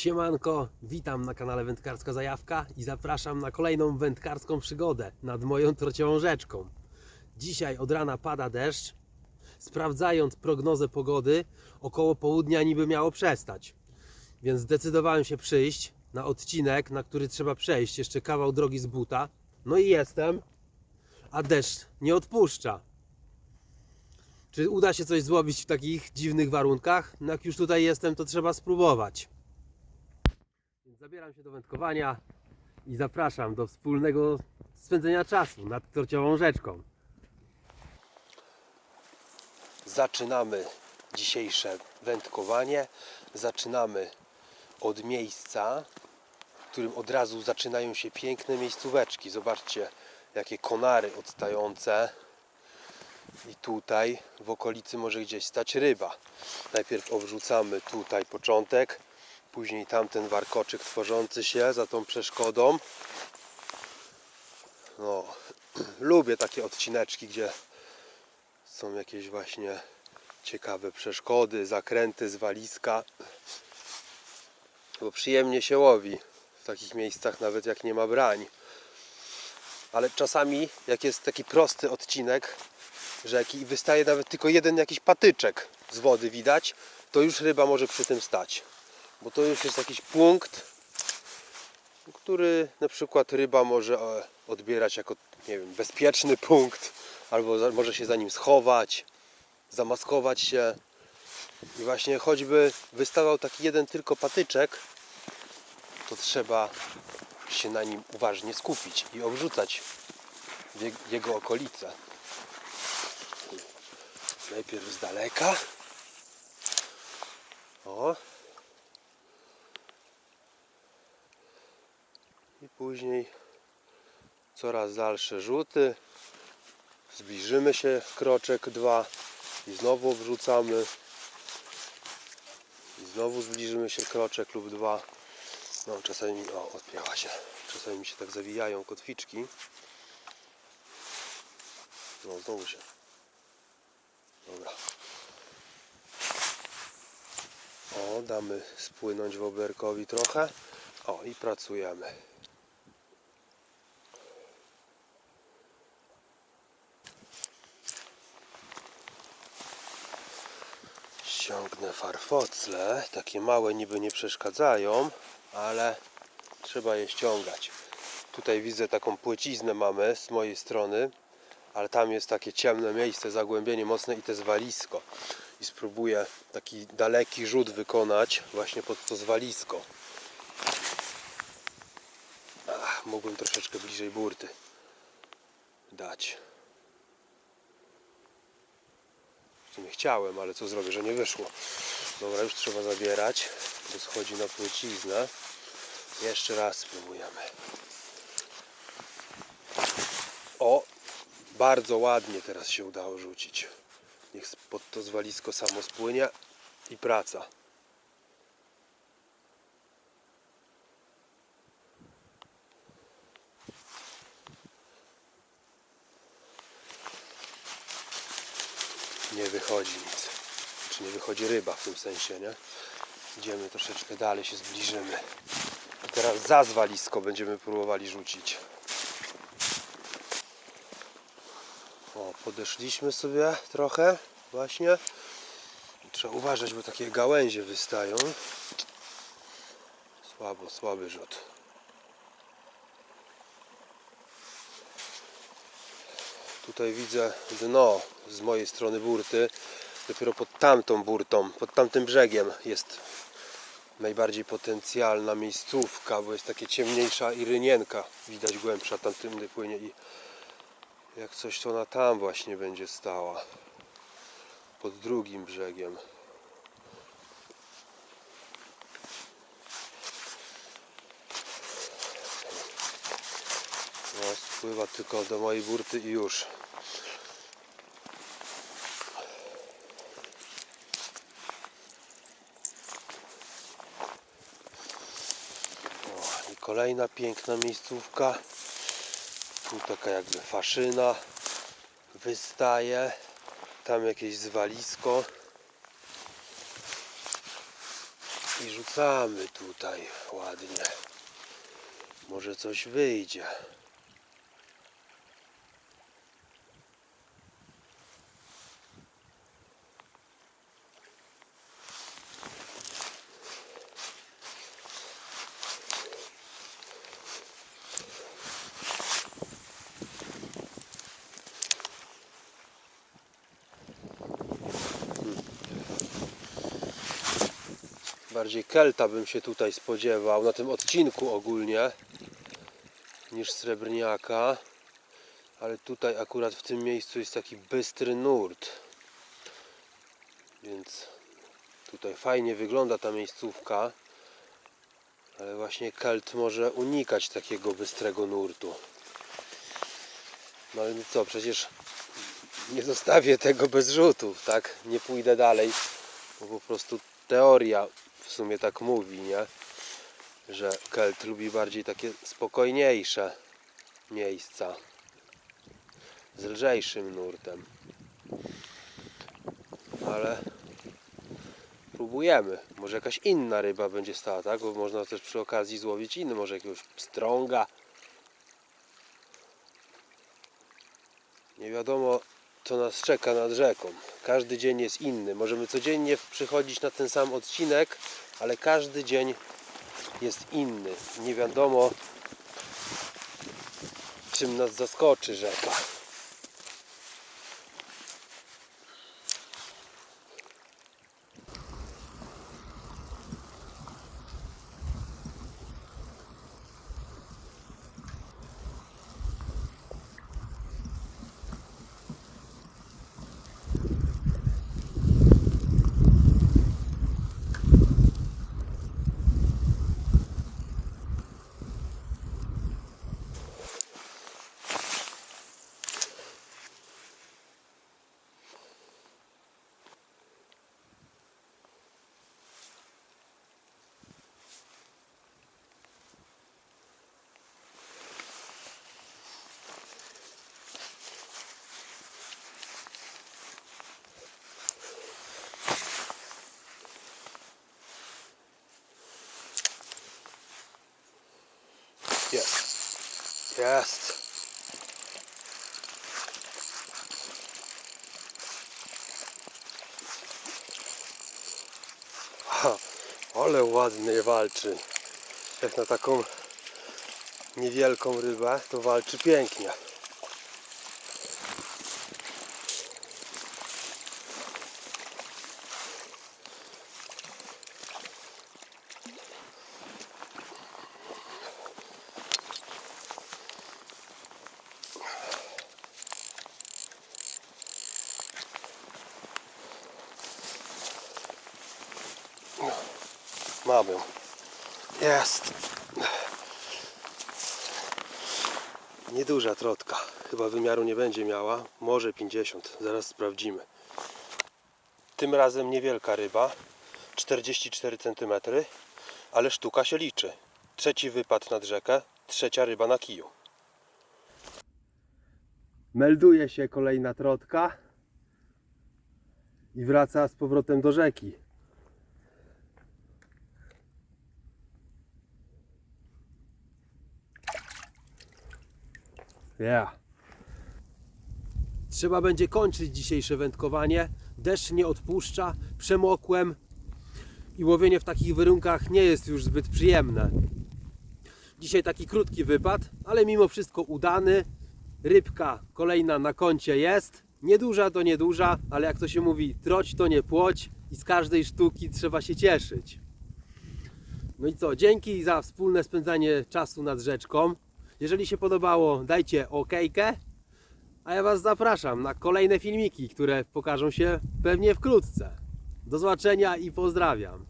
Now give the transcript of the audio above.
Siemanko, witam na kanale Wędkarska Zajawka i zapraszam na kolejną wędkarską przygodę nad moją trociową rzeczką. Dzisiaj od rana pada deszcz. Sprawdzając prognozę pogody, około południa niby miało przestać. Więc zdecydowałem się przyjść na odcinek, na który trzeba przejść jeszcze kawał drogi z buta. No i jestem, a deszcz nie odpuszcza. Czy uda się coś złowić w takich dziwnych warunkach? No jak już tutaj jestem, to trzeba spróbować. Zabieram się do wędkowania i zapraszam do wspólnego spędzenia czasu nad torciową rzeczką. Zaczynamy dzisiejsze wędkowanie. Zaczynamy od miejsca, w którym od razu zaczynają się piękne miejscóweczki. Zobaczcie, jakie konary odstające. I tutaj w okolicy może gdzieś stać ryba. Najpierw obrzucamy tutaj początek, później tamten warkoczyk tworzący się za tą przeszkodą. No, lubię takie odcineczki, gdzie są jakieś właśnie ciekawe przeszkody, zakręty, zwaliska. Bo przyjemnie się łowi w takich miejscach, nawet jak nie ma brań. Ale czasami, jak jest taki prosty odcinek, rzeki i wystaje nawet tylko jeden jakiś patyczek z wody widać, to już ryba może przy tym stać. Bo to już jest jakiś punkt, który na przykład ryba może e, odbierać jako nie wiem, bezpieczny punkt, albo może się za nim schować, zamaskować się. I właśnie choćby wystawał taki jeden tylko patyczek, to trzeba się na nim uważnie skupić i obrzucać jego okolice. Najpierw z daleka. O. I później coraz dalsze rzuty. Zbliżymy się kroczek dwa i znowu wrzucamy. I znowu zbliżymy się kroczek lub dwa. No czasami, o odpięła się. Czasami mi się tak zawijają kotwiczki. No znowu się Dobra. O, damy spłynąć woberkowi trochę. O, i pracujemy. Farfocle. Takie małe niby nie przeszkadzają, ale trzeba je ściągać. Tutaj widzę taką płyciznę mamy z mojej strony ale tam jest takie ciemne miejsce, zagłębienie mocne i to zwalisko. I spróbuję taki daleki rzut wykonać właśnie pod to zwalisko. Ach, mogłem troszeczkę bliżej burty dać. W sumie chciałem, ale co zrobię, że nie wyszło. Dobra, już trzeba zabierać, bo schodzi na płyciznę. Jeszcze raz spróbujemy. O, bardzo ładnie teraz się udało rzucić. Niech pod to zwalisko samo spłynie i praca. Nie wychodzi nic. Czy nie wychodzi ryba w tym sensie, nie? Idziemy troszeczkę dalej, się zbliżymy. I teraz za zwalisko będziemy próbowali rzucić. O, podeszliśmy sobie trochę właśnie. Trzeba uważać, bo takie gałęzie wystają. Słabo, słaby rzut. Tutaj widzę dno z mojej strony burty. Dopiero pod tamtą burtą, pod tamtym brzegiem jest najbardziej potencjalna miejscówka, bo jest takie ciemniejsza i rynienka. Widać głębsza tamtym płynie i jak coś to ona tam właśnie będzie stała. Pod drugim brzegiem. No, spływa tylko do mojej burty i już. O, I kolejna piękna miejscówka. Tu taka jakby faszyna wystaje. Tam jakieś zwalisko. I rzucamy tutaj ładnie. Może coś wyjdzie. Bardziej kelta bym się tutaj spodziewał na tym odcinku ogólnie niż srebrniaka. Ale tutaj akurat w tym miejscu jest taki bystry nurt. Więc tutaj fajnie wygląda ta miejscówka. Ale właśnie kelt może unikać takiego bystrego nurtu. No ale co, przecież nie zostawię tego bez rzutów, tak? Nie pójdę dalej, bo po prostu teoria w sumie tak mówi, nie? Że Kelt lubi bardziej takie spokojniejsze miejsca z lżejszym nurtem. Ale próbujemy. Może jakaś inna ryba będzie stała, tak? Bo można też przy okazji złowić inny, może jakiegoś strąga. Nie wiadomo, co nas czeka nad rzeką. Każdy dzień jest inny. Możemy codziennie przychodzić na ten sam odcinek, ale każdy dzień jest inny. Nie wiadomo, czym nas zaskoczy rzeka. Jest. Jest. Ha, ale ładnie walczy. Jak na taką niewielką rybę, to walczy pięknie. Mamy. Jest. Nieduża trotka. Chyba wymiaru nie będzie miała. Może 50. Zaraz sprawdzimy. Tym razem niewielka ryba. 44 cm. Ale sztuka się liczy. Trzeci wypad nad rzekę. Trzecia ryba na kiju. Melduje się kolejna trotka. I wraca z powrotem do rzeki. Yeah. Trzeba będzie kończyć dzisiejsze wędkowanie. Deszcz nie odpuszcza, przemokłem i łowienie w takich warunkach nie jest już zbyt przyjemne. Dzisiaj taki krótki wypad, ale mimo wszystko udany. Rybka kolejna na koncie jest. Nieduża to nieduża, ale jak to się mówi, troć to nie płoć i z każdej sztuki trzeba się cieszyć. No i co, dzięki za wspólne spędzanie czasu nad rzeczką. Jeżeli się podobało, dajcie okejkę. A ja Was zapraszam na kolejne filmiki, które pokażą się pewnie wkrótce. Do zobaczenia i pozdrawiam.